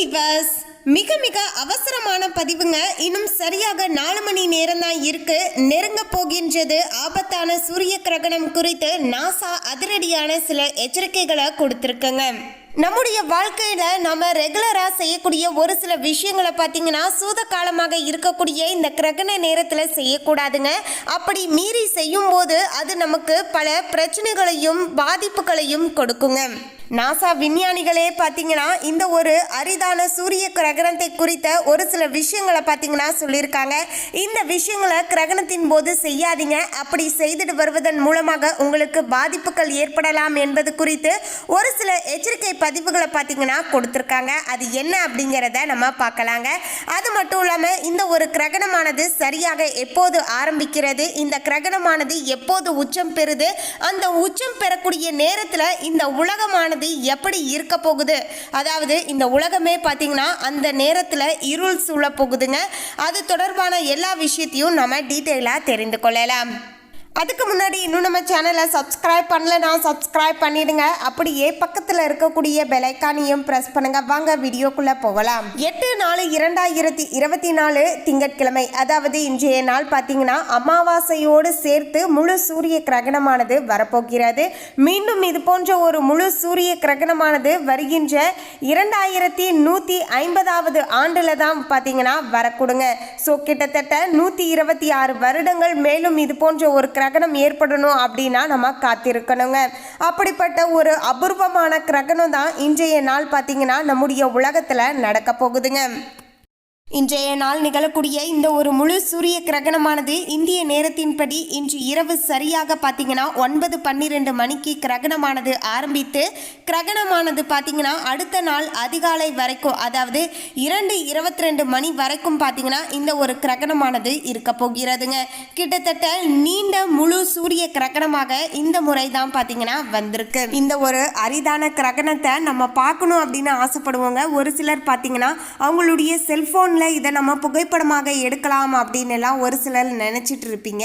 Viewers மிக மிக அவசரமான பதிவுங்க. இன்னும் சரியாக நாலு மணி நேரம் தான் இருக்கு. நெருங்க போகின்றது ஆபத்தான சூரிய கிரகணம் குறித்து நாசா அதிரடியான சில எச்சரிக்கைகளை கொடுத்துருக்குங்க. நம்முடைய வாழ்க்கையில நம்ம ரெகுலரா செய்யக்கூடிய ஒரு சில விஷயங்களை பார்த்தீங்கன்னா சூத காலமாக இருக்கக்கூடிய இந்த கிரகண நேரத்துல செய்யக்கூடாதுங்க. அப்படி மீறி செய்யும் போது அது நமக்கு பல பிரச்சனைகளையும் பாதிப்புகளையும் கொடுக்குங்க. நாசா விஞ்ஞானிகளே பார்த்தீங்கன்னா இந்த ஒரு அரிதான சூரிய கிரகணத்தை குறித்த ஒரு சில விஷயங்களை பார்த்தீங்கன்னா சொல்லியிருக்காங்க. இந்த விஷயங்களை கிரகணத்தின் போது செய்யாதீங்க. அப்படி செய்துட்டு வருவதன் மூலமாக உங்களுக்கு பாதிப்புகள் ஏற்படலாம் என்பது குறித்து ஒரு சில எச்சரிக்கை பதிவுகளை பார்த்தீங்கன்னா கொடுத்துருக்காங்க. அது என்ன அப்படிங்கிறத நம்ம பார்க்கலாங்க. அது மட்டும் இல்லாமல் இந்த ஒரு கிரகணமானது சரியாக எப்போது ஆரம்பிக்கிறது? இந்த கிரகணமானது எப்போது உச்சம் பெறுது? அந்த உச்சம் பெறக்கூடிய நேரத்தில் இந்த உலகமானது எப்படி இருக்க போகுது? அதாவது இந்த உலகமே பார்த்தீங்கன்னா அந்த நேரத்தில் இருள் சூழ போகுதுங்க. அது தொடர்பான எல்லா விஷயத்தையும் நம்ம டீட்டெயிலாக தெரிந்து கொள்ளலாம். அதுக்கு முன்னாடி இன்னும் நம்ம சேனலை சப்ஸ்கிரைப் பண்ணலனா சப்ஸ்கிரைப் பண்ணிடுங்க. அப்படியே பக்கத்தில் இருக்கக்கூடிய பெலைக்கானையும் ப்ரெஸ் பண்ணுங்க. வாங்க வீடியோக்குள்ளே போகலாம். எட்டு நாலு இரண்டாயிரத்தி இருபத்தி நாலு திங்கட்கிழமை அதாவது இன்றைய நாள் பார்த்தீங்கன்னா அமாவாசையோடு சேர்த்து முழு சூரிய கிரகணமானது வரப்போகிறது. மீண்டும் இது போன்ற ஒரு முழு சூரிய கிரகணமானது வருகின்ற இரண்டாயிரத்தி நூற்றி ஐம்பதாவது ஆண்டில் தான் பார்த்தீங்கன்னா வரக்கூடுங்க. ஸோ கிட்டத்தட்ட நூற்றி இருபத்தி ஆறு வருடங்கள் மேலும் இது போன்ற ஒரு கிரகணம் ஏற்படணும் அப்படின்னா நம்ம காத்திருக்கணுங்க. அப்படிப்பட்ட ஒரு அபூர்வமான கிரகணம் தான் இன்றைய நாள் பார்த்தீங்கன்னா நம்முடைய உலகத்தில் நடக்க போகுதுங்க. இன்றைய நாள் நிகழக்கூடிய இந்த ஒரு முழு சூரிய கிரகணமானது இந்திய நேரத்தின்படி இன்று இரவு சரியாக பார்த்தீங்கன்னா ஒன்பது பன்னிரெண்டு மணிக்கு கிரகணமானது ஆரம்பித்து கிரகணமானது பார்த்தீங்கன்னா அடுத்த நாள் அதிகாலை வரைக்கும் அதாவது இரண்டு இருபத்தி ரெண்டு மணி வரைக்கும் பார்த்தீங்கன்னா இந்த ஒரு கிரகணமானது இருக்க போகிறதுங்க. கிட்டத்தட்ட நீண்ட முழு சூரிய கிரகணமாக இந்த முறை தான் பார்த்தீங்கன்னா வந்திருக்கு. இந்த ஒரு அரிதான கிரகணத்தை நம்ம பார்க்கணும் அப்படின்னு ஆசைப்படுவோங்க. ஒரு சிலர் பார்த்தீங்கன்னா அவங்களுடைய செல்ஃபோன் டைமில் இதை நம்ம புகைப்படமாக எடுக்கலாம் அப்படின்னு எல்லாம் ஒரு சிலர் நினச்சிட்டு இருப்பீங்க.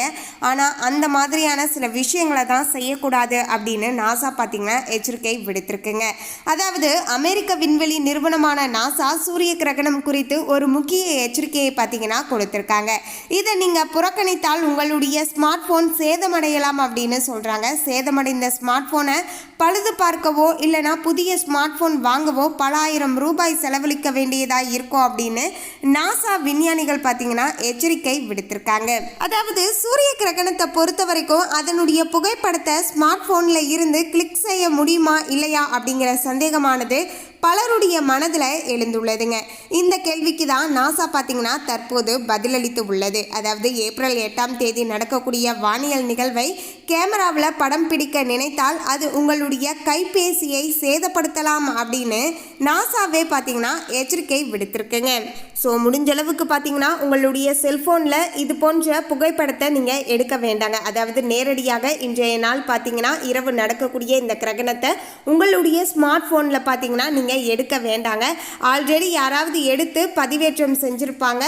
ஆனால் அந்த மாதிரியான சில விஷயங்களை தான் செய்யக்கூடாது அப்படின்னு நாசா பார்த்தீங்கன்னா எச்சரிக்கை விடுத்திருக்குங்க. அதாவது அமெரிக்க விண்வெளி நிறுவனமான நாசா சூரிய கிரகணம் குறித்து ஒரு முக்கிய எச்சரிக்கையை பார்த்தீங்கன்னா கொடுத்துருக்காங்க. இதை நீங்கள் புறக்கணித்தால் உங்களுடைய ஸ்மார்ட் ஃபோன் சேதமடையலாம் அப்படின்னு சொல்கிறாங்க சேதமடைந்த ஸ்மார்ட் ஃபோனை பழுது பார்க்கவோ இல்லைனா புதிய ஸ்மார்ட் ஃபோன் வாங்கவோ பல ஆயிரம் ரூபாய் செலவழிக்க வேண்டியதாக இருக்கும் அப்படின்னு நாசா விஞ்ஞானிகள் பார்த்தீங்கன்னா எச்சரிக்கை விடுத்திருக்காங்க. அதாவது சூரிய கிரகணத்தை பொறுத்த வரைக்கும் அதனுடைய புகைப்படத்தை ஸ்மார்ட் ஃபோனில் இருந்து கிளிக் செய்ய முடியுமா இல்லையா அப்படிங்கிற சந்தேகமானது பலருடைய மனதில் எழுந்துள்ளதுங்க. இந்த கேள்விக்கு தான் நாசா பார்த்தீங்கன்னா தற்போது பதிலளித்து உள்ளது. அதாவது ஏப்ரல் எட்டாம் தேதி நடக்கக்கூடிய வானியல் நிகழ்வை கேமராவில் படம் பிடிக்க நினைத்தால் அது உங்களுடைய கைபேசியை சேதப்படுத்தலாம் அப்படின்னு நாசாவே பார்த்தீங்கன்னா எச்சரிக்கை விடுத்திருக்குங்க. ஸோ முடிஞ்ச அளவுக்கு பார்த்தீங்கன்னா உங்களுடைய செல்ஃபோனில் இது போன்ற புகைப்படத்தை நீங்கள் எடுக்க வேண்டாங்க. அதாவது நேரடியாக இன்றைய நாள் பார்த்தீங்கன்னா இரவு நடக்கக்கூடிய இந்த கிரகணத்தை உங்களுடைய ஸ்மார்ட் ஃபோனில் பார்த்தீங்கன்னா நீங்கள் எடுக்க வேண்டாங்க. ஆல்ரெடி யாராவது எடுத்து பதிவேற்றம் செஞ்சுருப்பாங்க.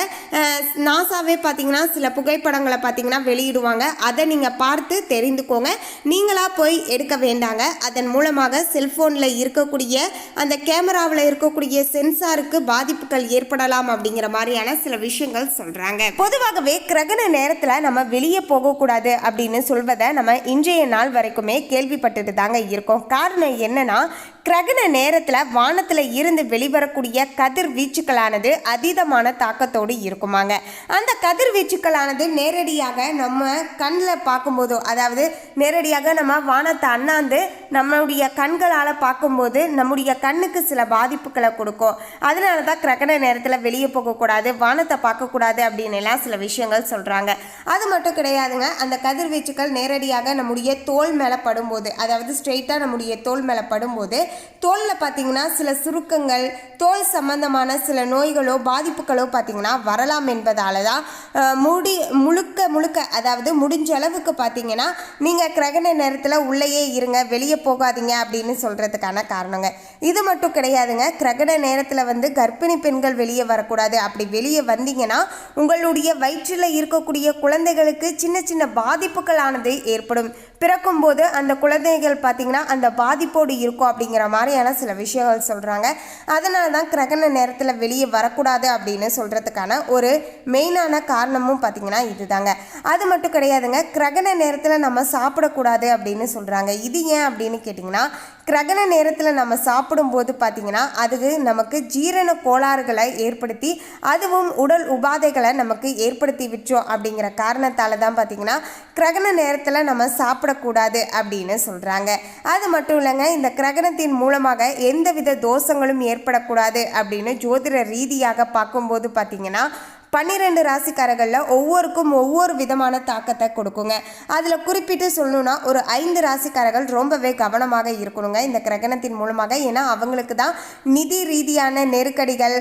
நாசாவே பார்த்தீங்கன்னா சில புகைப்படங்களை பார்த்தீங்கன்னா வெளியிடுவாங்க. அதை நீங்கள் பார்த்து தெரிந்துக்கோங்க. நீங்களாக போய் எடுக்க வேண்டாங்க. அதன் மூலமாக செல்ஃபோனில் இருக்கக்கூடிய அந்த கேமராவில் இருக்கக்கூடிய சென்சாருக்கு பாதிப்புகள் ஏற்படலாம் அப்படிங்கிற மாதிரியான சில விஷயங்கள் சொல்கிறாங்க பொதுவாகவே கிரகண நேரத்தில் நம்ம வெளியே போகக்கூடாது அப்படின்னு சொல்வதை நம்ம இன்றைய நாள் வரைக்குமே கேள்விப்பட்டுட்டு தாங்க இருக்கோம். காரணம் என்னன்னா கிரகண நேரத்தில் வானத்தில் இருந்து வெளிவரக்கூடிய கதிர்வீச்சுக்களானது அதீதமான தாக்கத்தோடு இருக்குமாங்க. அந்த கதிர்வீச்சுக்களானது நேரடியாக நம்ம கண்ணில் பார்க்கும்போதோ அதாவது நேரடியாக நம்ம வானத்தை அண்ணாந்து நம்மளுடைய கண்களால் பார்க்கும்போது நம்முடைய கண்ணுக்கு சில பாதிப்புகளை கொடுக்கும். அதனால தான் கிரகண நேரத்தில் வெளியே போகக்கூடாது வானத்தை பார்க்கக்கூடாது அப்படின்னு எல்லாம் சில விஷயங்கள் சொல்கிறாங்க அது மட்டும் கிடையாதுங்க அந்த கதிர்வீச்சுக்கள் நேரடியாக நம்முடைய தோல் மேலே படும்போது அதாவது ஸ்ட்ரெயிட்டாக நம்முடைய தோல் மேலே படும்போது தோலில் பார்த்தீங்கன்னா சில சுருக்கங்கள் தோல் சம்பந்தமான சில நோய்களோ பாதிப்புகளோ பார்த்தீங்கன்னா வரலாம் என்பதால் தான் முடி முழுக்க முழுக்க அதாவது முடிஞ்ச அளவுக்கு பார்த்தீங்கன்னா நீங்கள் கிரகண நேரத்தில் உள்ளேயே இருங்க வெளியே போகாதீங்க அப்படின்னு சொல்கிறதுக்கான காரணங்க. இது மட்டும் கிடையாதுங்க. கிரகண நேரத்தில் வந்து கர்ப்பிணி பெண்கள் வெளியே வரக்கூடாது. அப்படி வெளியே வந்தீங்கன்னா உங்களுடைய வயிற்றில் இருக்கக்கூடிய குழந்தைகளுக்கு சின்ன சின்ன பாதிப்புகளானது ஏற்படும். பிறக்கும்போது அந்த குழந்தைகள் பார்த்திங்கன்னா அந்த பாதிப்போடு இருக்கும் அப்படிங்கிற மாதிரியான சில விஷயங்கள் சொல்கிறாங்க அதனால தான் கிரகண நேரத்தில் வெளியே வரக்கூடாது அப்படின்னு சொல்கிறதுக்கான ஒரு மெயினான காரணமும் பார்த்திங்கன்னா இதுதாங்க. அது மட்டும் கிடையாதுங்க கிரகண நேரத்தில் நம்ம சாப்பிடக்கூடாது அப்படின்னு சொல்கிறாங்க இது ஏன் அப்படின்னு கேட்டிங்கன்னா கிரகண நேரத்தில் நம்ம சாப்பிடும்போது பார்த்திங்கன்னா அது நமக்கு ஜீரண கோளாறுகளை ஏற்படுத்தி அதுவும் உடல் உபாதைகளை நமக்கு ஏற்படுத்தி விட்டோம் அப்படிங்கிற காரணத்தால் தான் பார்த்திங்கன்னா கிரகண நேரத்தில் நம்ம சாப்பிடக்கூடாது அப்படின்னு சொல்கிறாங்க அது மட்டும் இல்லைங்க இந்த கிரகணத்தின் மூலமாக எந்தவித தோஷங்களும் ஏற்படக்கூடாது அப்படின்னு ஜோதிட ரீதியாக பார்க்கும்போது பார்த்திங்கன்னா பன்னிரெண்டு ராசிக்காரர்களில் ஒவ்வொருக்கும் ஒவ்வொரு விதமான தாக்கத்தை கொடுக்குங்க. அதில் குறிப்பிட்டு சொல்லணும்னா ஒரு ஐந்து ராசிக்காரர்கள் ரொம்பவே கவனமாக இருக்கணுங்க. இந்த கிரகணத்தின் மூலமாக. ஏன்னா அவங்களுக்கு தான் நிதி ரீதியான நெருக்கடிகள்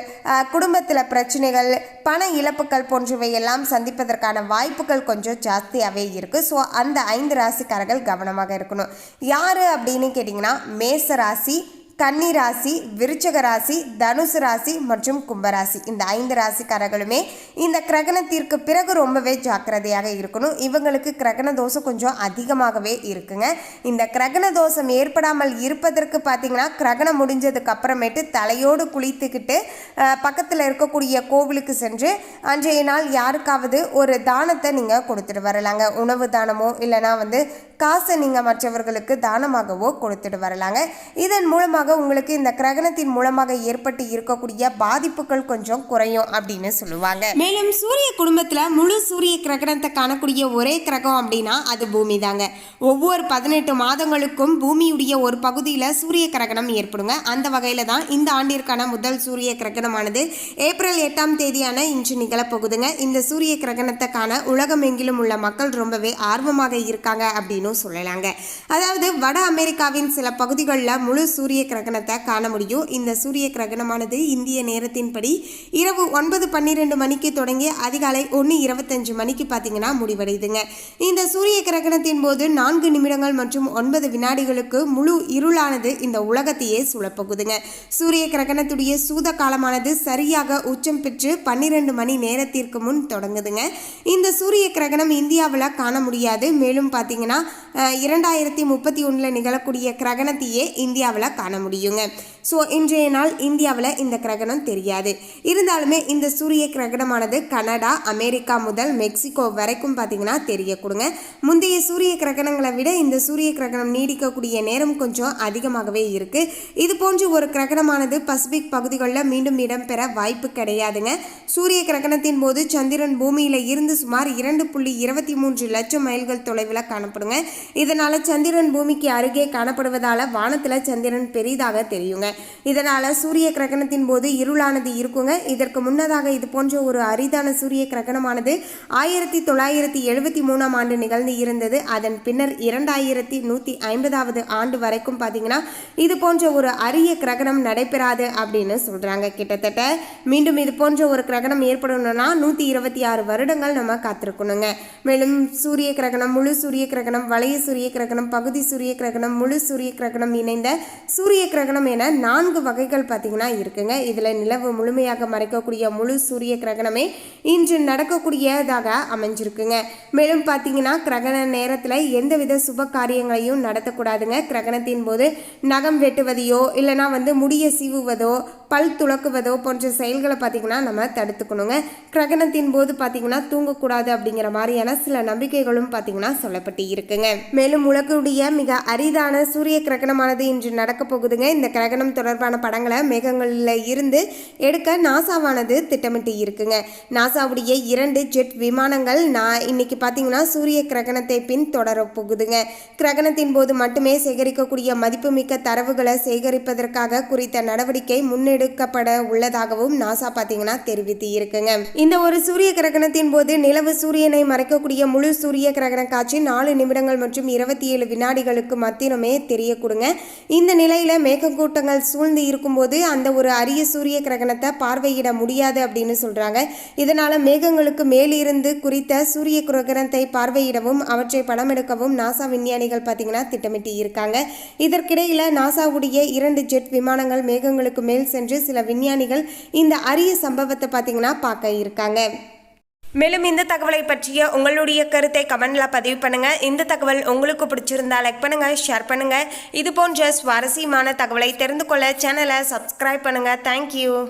குடும்பத்தில் பிரச்சனைகள் பண இழப்புகள் போன்றவை எல்லாம் சந்திப்பதற்கான வாய்ப்புகள் கொஞ்சம் ஜாஸ்தியாகவே இருக்குது ஸோ அந்த ஐந்து ராசிக்காரர்கள் கவனமாக இருக்கணும். யார் அப்படின்னு கேட்டிங்கன்னா மேச ராசி கன்னி ராசி விருச்சக ராசி தனுசு ராசி மற்றும் கும்பராசி இந்த ஐந்து ராசிக்காரர்களுமே இந்த கிரகணத்திற்கு பிறகு ரொம்பவே ஜாக்கிரதையாக இருக்கணும். இவங்களுக்கு கிரகண தோஷம் கொஞ்சம் அதிகமாகவே இருக்குங்க. இந்த கிரகண தோஷம் ஏற்படாமல் இருப்பதற்கு பார்த்தீங்கன்னா கிரகணம் முடிஞ்சதுக்கு அப்புறமேட்டு தலையோடு குளித்துக்கிட்டு பக்கத்தில் இருக்கக்கூடிய கோவிலுக்கு சென்று அன்றைய நாள் யாருக்காவது ஒரு தானத்தை நீங்கள் கொடுத்துட்டு வரலாங்க. உணவு தானமோ இல்லைனா வந்து காசை நீங்கள் மற்றவர்களுக்கு தானமாகவோ கொடுத்துட்டு வரலாங்க. இதன் மூலமாக உங்களுக்கு இந்த கிரகணத்தின் மூலமாக ஏற்பட்டு இருக்கக்கூடிய பாதிப்புகள் கொஞ்சம் குறையும் அப்படின்னு சொல்லுவாங்க. மேலும் சூரிய குடும்பத்தில் முழு சூரிய கிரகணத்தை காணக்கூடிய ஒரே கிரகம் அப்படின்னா அது பூமி தாங்க ஒவ்வொரு பதினெட்டு மாதங்களுக்கும் பூமியுடைய ஒரு பகுதியில் சூரிய கிரகணம் ஏற்படுங்க. அந்த வகையில் தான் இந்த ஆண்டிற்கான முதல் சூரிய கிரகணமானது ஏப்ரல் எட்டாம் தேதியான இன்று நிகழப்போகுதுங்க. இந்த சூரிய கிரகணத்தை காண உலகம் எங்கிலும் உள்ள மக்கள் ரொம்பவே ஆர்வமாக இருக்காங்க அப்படின்னு சொல்லலாங்க. அதாவது வட அமெரிக்காவின் சில பகுதிகளில் முழு சூரிய கிரகணத்தை காண முடியும். இந்த சூரிய கிரகணமானது இந்திய நேரத்தின்படி இரவு ஒன்பது பன்னிரெண்டு மணிக்கு தொடங்கி அதிகாலை ஒன்று இருபத்தஞ்சு மணிக்கு பார்த்தீங்கன்னா முடிவடையுதுங்க. இந்த சூரிய கிரகணத்தின் போது நான்கு நிமிடங்கள் மற்றும் ஒன்பது வினாடிகளுக்கு முழு இருளானது இந்த உலகத்தையே சுழப்பகுதுங்க. சூரிய கிரகணத்துடைய சூத காலமானது சரியாக உச்சம் பெற்று பன்னிரெண்டு மணி நேரத்திற்கு முன் தொடங்குதுங்க. இந்த சூரிய கிரகணம் இந்தியாவில் காண முடியாது. மேலும் பார்த்தீங்கன்னா இரண்டாயிரத்தி முப்பத்தி ஒன்றில் நிகழக்கூடிய கிரகணத்தையே இந்தியாவில் காண முடியும் முடியுங்க. ஸோ இன்றைய நாள் இந்தியாவில் இந்த கிரகணம் தெரியாது. இருந்தாலுமே இந்த சூரிய கிரகணமானது கனடா அமெரிக்கா முதல் மெக்சிகோ வரைக்கும் பார்த்தீங்கன்னா தெரிய கொடுங்க. முந்தைய சூரிய கிரகணங்களை விட இந்த சூரிய கிரகணம் நீடிக்கக்கூடிய நேரம் கொஞ்சம் அதிகமாகவே இருக்குது இது போன்று ஒரு கிரகணமானது பசிபிக் பகுதிகளில் மீண்டும் இடம்பெற வாய்ப்பு கிடையாதுங்க. சூரிய கிரகணத்தின் போது சந்திரன் பூமியில் இருந்து சுமார் இரண்டு புள்ளி இருபத்தி மூன்று லட்சம் மைல்கள் தொலைவில் காணப்படுங்க. இதனால் சந்திரன் பூமிக்கு அருகே காணப்படுவதால் வானத்தில் சந்திரன் பெரிதாக தெரியுங்க. இதனால் சூரிய கிரகணத்தின் போது இருளானது இருக்குங்க. இதற்கு முன்னதாக இது போன்ற ஒரு அரிதான சூரிய கிரகணமானது ஆயிரத்தி தொள்ளாயிரத்தி எழுபத்தி மூணாம் ஆண்டு நிகழ்ந்து இருந்தது. அதன் பின்னர் இரண்டாயிரத்தி நூற்றி ஐம்பதாவது ஆண்டு வரைக்கும் பார்த்தீங்கன்னா இது போன்ற ஒரு அரிய கிரகணம் நடைபெறாது அப்படின்னு சொல்கிறாங்க கிட்டத்தட்ட. மீண்டும் இது போன்ற ஒரு கிரகணம் ஏற்படணும்னா நூற்றி இருபத்தி ஆறு வருடங்கள் நம்ம காத்திருக்கணுங்க. மேலும் சூரிய கிரகணம் முழு சூரிய கிரகணம் வளைய சூரிய கிரகணம் பகுதி சூரிய கிரகணம் முழு சூரிய கிரகணம் இணைந்த சூரிய கிரகணம் என நான்கு வகைகள் பார்த்திங்கன்னா இருக்குங்க. இதில் நிலவு முழுமையாக மறைக்கக்கூடிய முழு சூரிய கிரகணமே இன்று நடக்கக்கூடியதாக அமைஞ்சிருக்குங்க. மேலும் பார்த்தீங்கன்னா கிரகண நேரத்தில் எந்தவித சுப காரியங்களையும் நடத்தக்கூடாதுங்க. கிரகணத்தின் போது நகம் வெட்டுவதையோ இல்லைனா வந்து முடிய சீவுவதோ பல் துளக்குவதோ போன்ற செயல்களை பார்த்திங்கன்னா நம்ம தடுத்துக்கணுங்க. கிரகணத்தின் போது பார்த்தீங்கன்னா தூங்கக்கூடாது அப்படிங்கிற மாதிரியான சில நம்பிக்கைகளும் பார்த்தீங்கன்னா சொல்லப்பட்டு இருக்குங்க. மேலும் உலகுடைய மிக அரிதான சூரிய கிரகணமானது இன்று நடக்க போகுதுங்க. இந்த கிரகணம் தொடர்பான படங்களை மேகங்களில் இருந்து எடுக்க நாசாவானது திட்டமிட்டு இருக்குங்க. நாசாவுடைய இரண்டு ஜெட் விமானங்கள் நான் இன்னைக்கு பார்த்தீங்கன்னா சூரிய கிரகணத்தை பின் தொடர போகுதுங்க. கிரகணத்தின் போது மட்டுமே சேகரிக்கக்கூடிய மதிப்புமிக்க தரவுகளை சேகரிப்பதற்காக குறித்த நடவடிக்கை முன்னெடுக்கப்பட உள்ளதாகவும் நாசா பார்த்தீங்கன்னா தெரிவித்து இருக்குங்க இந்த ஒரு சூரிய கிரகணத்தின் போது நிலவு சூரியனை மறைக்கக்கூடிய முழு சூரிய கிரகண காட்சி நாலு நிமிடங்கள் மற்றும் இருபத்தி ஏழு வினாடிகளுக்கு மத்தியமே தெரியக்கூடுங்க. இந்த நிலையில மேகக்கூட்டங்கள் சூழ்ந்து இருக்கும்போது அந்த ஒரு அரிய சூரிய கிரகணத்தை பார்வையிட முடியாது அப்படின்னு சொல்றாங்க. இதனால மேகங்களுக்கு மேலிருந்து குறித்த சூரிய கிரகணத்தை பார்வையிடவும் அவற்றை படமெடுக்கவும் நாசா விஞ்ஞானிகள் பார்த்தீங்கன்னா திட்டமிட்டு இருக்காங்க இதற்கிடையில நாசாவுடைய இரண்டு ஜெட் விமானங்கள் மேகங்களுக்கு மேல் சென்று சில விஞ்ஞானிகள் இந்த அரிய சம்பவத்தை பார்த்தீங்கன்னா பார்க்க இருக்காங்க. மேலும் இந்த தகவலை பற்றிய உங்களுடைய கருத்தை கமெண்டில் பதிவு பண்ணுங்கள் இந்த தகவல் உங்களுக்கு பிடிச்சிருந்தா லைக் பண்ணுங்கள் ஷேர் பண்ணுங்கள் இது போன்ற சுவாரஸ்யமான தகவலை தெரிந்து கொள்ள சேனலை சப்ஸ்கிரைப் பண்ணுங்கள் தேங்க்யூ